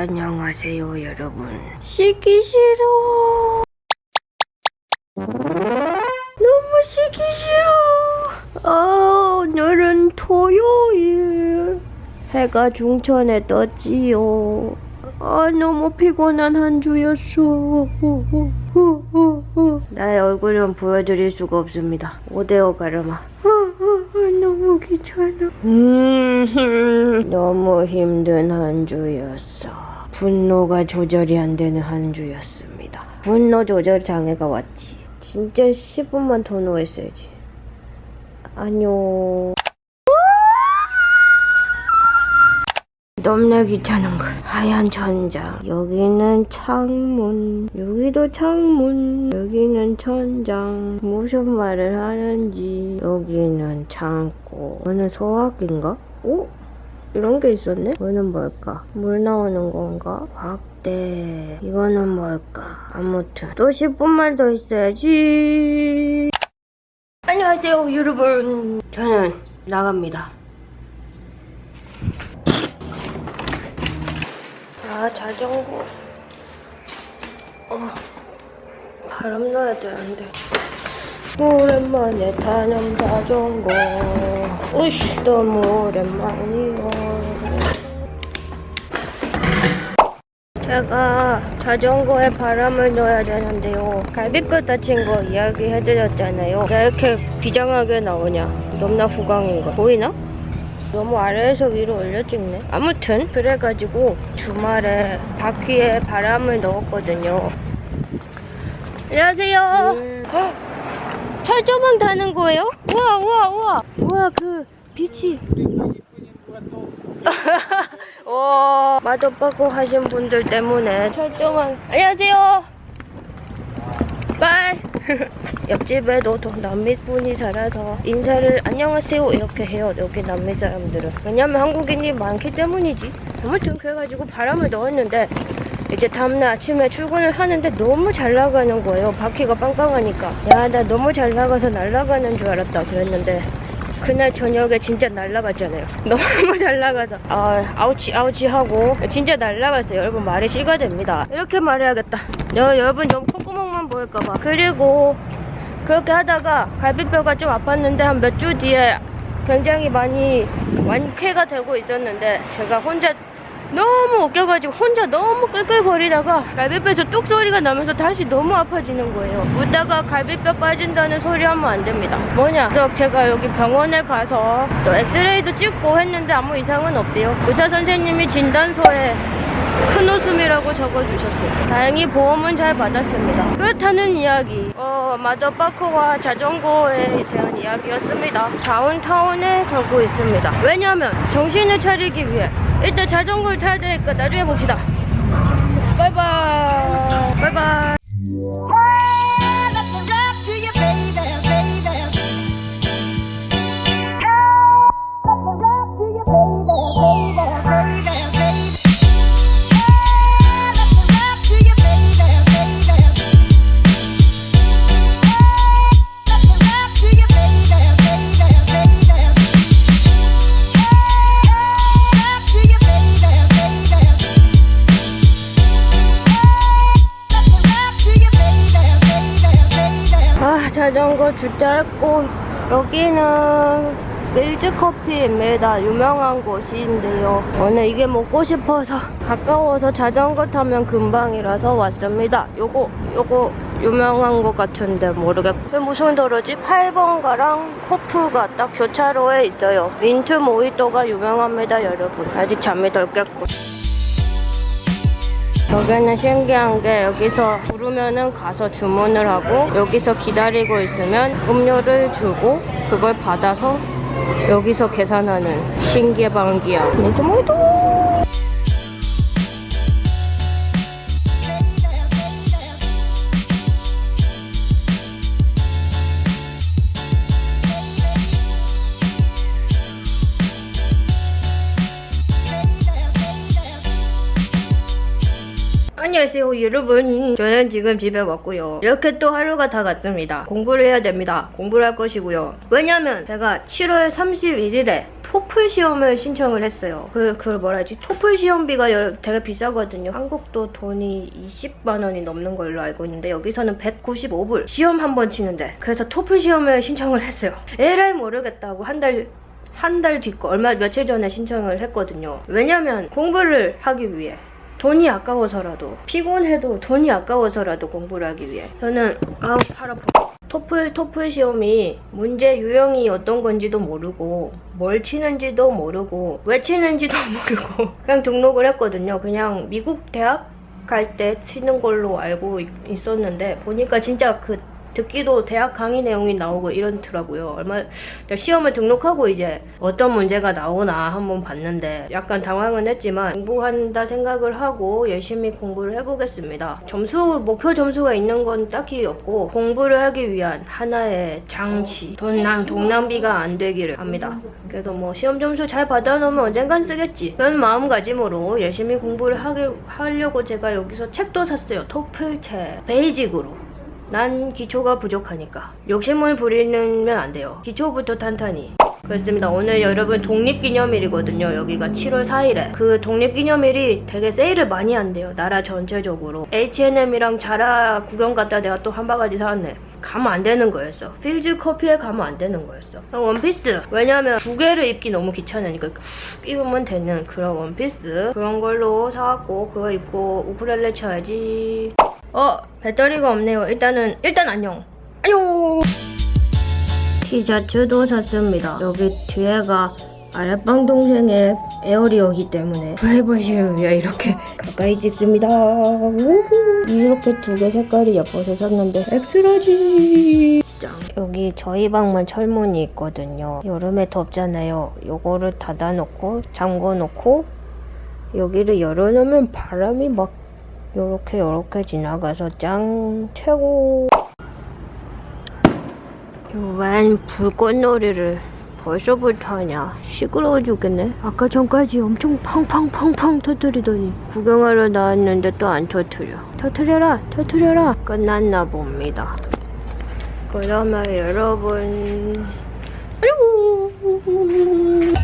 안녕하세요 여러분. 씻기 싫어. 너무 씻기 싫어. 아 오늘은 토요일. 해가 중천에 떴지요. 아 너무 피곤한 한 주였어. 나의 얼굴 좀 보여드릴 수가 없습니다. 5대5 가르마 너무 귀찮아. 음, 너무 힘든 한 주였어. 분노가 조절이 안 되는 한 주였습니다. 분노 조절 장애가 왔지. 진짜 10분만 더 누워있어야지. 안녕 너무나 귀찮은 거. 하얀 천장. 여기는 창문. 여기도 창문. 여기는 천장. 무슨 말을 하는지. 여기는 창고. 이거는 소화기인가? 오? 이런 게 있었네? 이거는 뭘까? 물 나오는 건가? 확대. 이거는 뭘까? 아무튼. 또 10분만 더 있어야지. 안녕하세요, 여러분. 저는 나갑니다. 아 자전거. 어 바람 넣어야 되는데. 오랜만에 타는 자전거. 으씨 너무 오랜만이요. 제가 자전거에 바람을 넣어야 되는데요. 갈비뼈 다친 거 이야기 해드렸잖아요. 왜 이렇게 비장하게 나오냐. 너무나 후광인 거. 보이나? 너무 아래에서 위로 올려 찍네. 아무튼 그래가지고 주말에 바퀴에 바람을 넣었거든요. 안녕하세요. 헉, 철조망 다는 거예요? 우와 우와 우와 우와 그 빛이. 오 맛없다고 하신 분들 때문에 철조망. 안녕하세요. 바이. 옆집에도 또 남미 분이 살아서 인사를 안녕하세요 이렇게 해요 여기 남미 사람들은. 왜냐면 한국인이 많기 때문이지. 아무튼 그래가지고 바람을 넣었는데 이제 다음날 아침에 출근을 하는데 너무 잘 나가는 거예요. 바퀴가 빵빵하니까. 야 나 너무 잘 나가서 날아가는 줄 알았다 그랬는데 그날 저녁에 진짜 날아갔잖아요. 너무 잘 나가서. 아 아우치 아우치 하고 진짜 날아갔어요. 여러분 말이 시가 됩니다. 이렇게 말해야겠다. 여, 여러분 너 보일까봐 그리고 그렇게 하다가 갈비뼈가 좀 아팠는데 한 몇 주 뒤에 굉장히 많이 완쾌가 되고 있었는데 제가 혼자 너무 웃겨가지고 혼자 너무 끌끌거리다가 갈비뼈에서 뚝 소리가 나면서 다시 너무 아파지는 거예요. 웃다가 갈비뼈 빠진다는 소리 하면 안 됩니다. 뭐냐? 그래서 제가 여기 병원에 가서 또 엑스레이도 찍고 했는데 아무 이상은 없대요. 의사 선생님이 진단서에 큰 웃음이라고 적어주셨어요. 다행히 보험은 잘 받았습니다. 그렇다는 이야기. 어, 마더파크와 자전거에 대한 이야기였습니다. 다운타운에 가고 있습니다. 왜냐면 정신을 차리기 위해 일단 자전거를 타야 되니까 나중에 봅시다. 바이바이. 바이바이. 자전거 주차했고, 여기는 밀즈 커피입니다. 유명한 곳인데요. 오늘 이게 먹고 싶어서 가까워서 자전거 타면 금방이라서 왔습니다. 요거, 요거 유명한 것 같은데 모르겠고. 무슨 도로지? 8번가랑 호프가 딱 교차로에 있어요. 민트 모히또가 유명합니다, 여러분. 아직 잠이 덜 깼고. 여기는 신기한 게 여기서 부르면은 가서 주문을 하고 여기서 기다리고 있으면 음료를 주고 그걸 받아서 여기서 계산하는 신기방기야. 민트 모히 안녕하세요 여러분 저는 지금 집에 왔고요 이렇게 또 하루가 다 갔습니다 공부를 해야 됩니다 공부를 할 것이고요 왜냐면 제가 7월 31일에 토플 시험을 신청을 했어요. 그, 그 뭐라지? 토플 시험비가 여- 되게 비싸거든요. 한국도 돈이 20만 원이 넘는 걸로 알고 있는데 여기서는 195불 시험 한 번 치는데 그래서 토플 시험을 신청을 했어요. 에라이 모르겠다고 한 달 한 달 뒤 거 얼마 며칠 전에 신청을 했거든요. 왜냐면 공부를 하기 위해 돈이 아까워서라도 피곤해도 돈이 아까워서라도 공부를 하기 위해 저는 아우 팔 아파. 토플 토플 시험이 문제 유형이 어떤 건지도 모르고 뭘 치는지도 모르고 왜 치는지도 모르고 그냥 등록을 했거든요. 그냥 미국 대학 갈 때 치는 걸로 알고 있- 있었는데 보니까 진짜 그 듣기도 대학 강의 내용이 나오고 이렇더라고요. 얼마 시험을 등록하고 이제 어떤 문제가 나오나 한번 봤는데 약간 당황은 했지만 공부한다 생각을 하고 열심히 공부를 해보겠습니다. 점수 목표 점수가 있는 건 딱히 없고 공부를 하기 위한 하나의 장치 돈낭 동낭비가 안 되기를 합니다. 그래도 뭐 시험 점수 잘 받아놓으면 언젠간 쓰겠지. 그런 마음가짐으로 열심히 공부를 하게 하려고 제가 여기서 책도 샀어요. 토플 책 베이직으로. 난 기초가 부족하니까 욕심을 부리면 안 돼요. 기초부터 탄탄히. 그렇습니다. 오늘 여러분 독립기념일이거든요. 여기가 7월 4일에. 그 독립기념일이 되게 세일을 많이 한대요. 나라 전체적으로. H&M이랑 자라 구경 갔다 내가 또 한 바가지 사왔네. 가면 안 되는 거였어. 필즈 커피에 가면 안 되는 거였어. 원피스. 왜냐면 두 개를 입기 너무 귀찮으니까 입으면 되는 그런 원피스. 그런 걸로 사왔고 그거 입고 우쿨렐레 쳐야지. 어 배터리가 없네요. 일단은 일단 안녕. 안녕. 티셔츠도 샀습니다. 여기 뒤에가 아랫방 동생의 에어리어기 때문에 프라이버시를 위해 이렇게 가까이 찍습니다. 우후. 이렇게 두 개 색깔이 예뻐서 샀는데 엑스라지. 짱. 여기 저희 방만 철문이 있거든요. 여름에 덥잖아요. 요거를 닫아놓고 잠궈놓고 여기를 열어놓으면 바람이 막 요렇게 요렇게 지나가서 짱 최고. 웬 불꽃놀이를 벌써부터 하냐? 시끄러워 죽겠네. 아까 전까지 엄청 팡팡팡팡 터뜨리더니 구경하러 나왔는데 또 안 터뜨려. 터뜨려라 터뜨려라. 끝났나 봅니다. 그러면 여러분 안녕